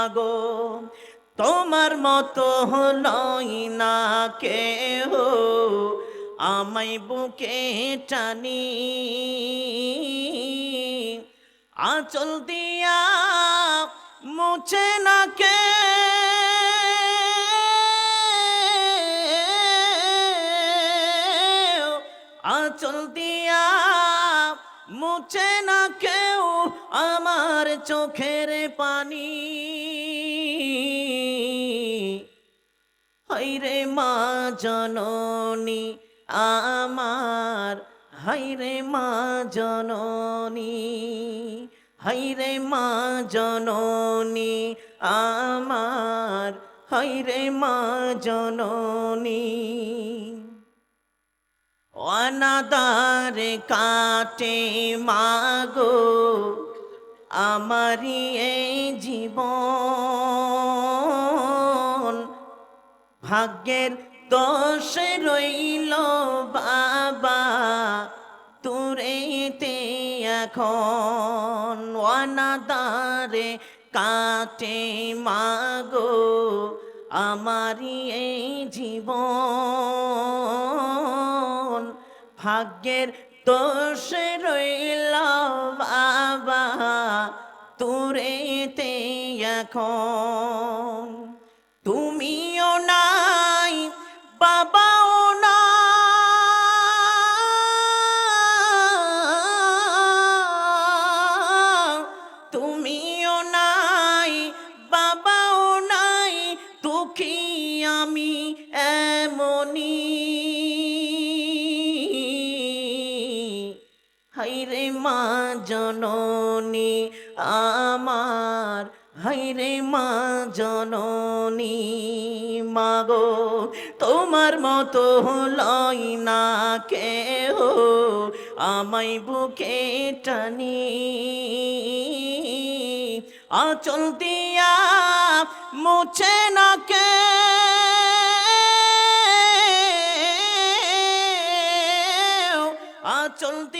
মাগো তোমার মতো হলই না কে কেহ। আমায় বুকে টানি, আঁচল দিয়া মুছে না কে। আঁচল দিয়া মুছে না কেউ আমার চোখের পানি। হাইরে মা জননী, আমার হাইরে মা জননী হাইরে মা জননী, আমার হাইরে মা জননী। অনাদার কাটে মাগো আমারি এই জীবন। ভাগ্যের দোষ রইল বাবা তুরেতে এখন অনাদারে কাটে মাগো আমারি এই জীবন। ভাগ্যের দোষ রইল বাবা তুরেতে এখন। তুমিও নাই হাইরে মা জননী, আমার হাইরে মা জননী। মাগো, তোমার মতো লই না কে কেহ, আমায় বুকে টানি। আচল দিয়া মুছে না কে? আচল দিয়া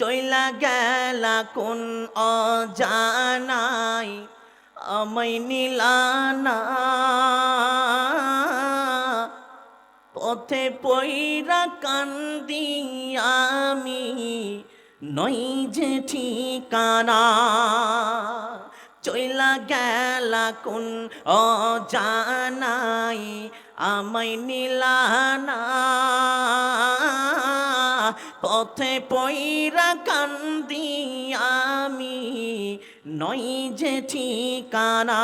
চইলা গেলা কোন অজানাই, আমায় নিলানা পথে পইরা কান্দি আমি, নই যে ঠিকানা। চইলা গেলা কোন অজানাই, আমায় নিলানা পথে পইরা কান্দি আমি নই যে ঠিকানা।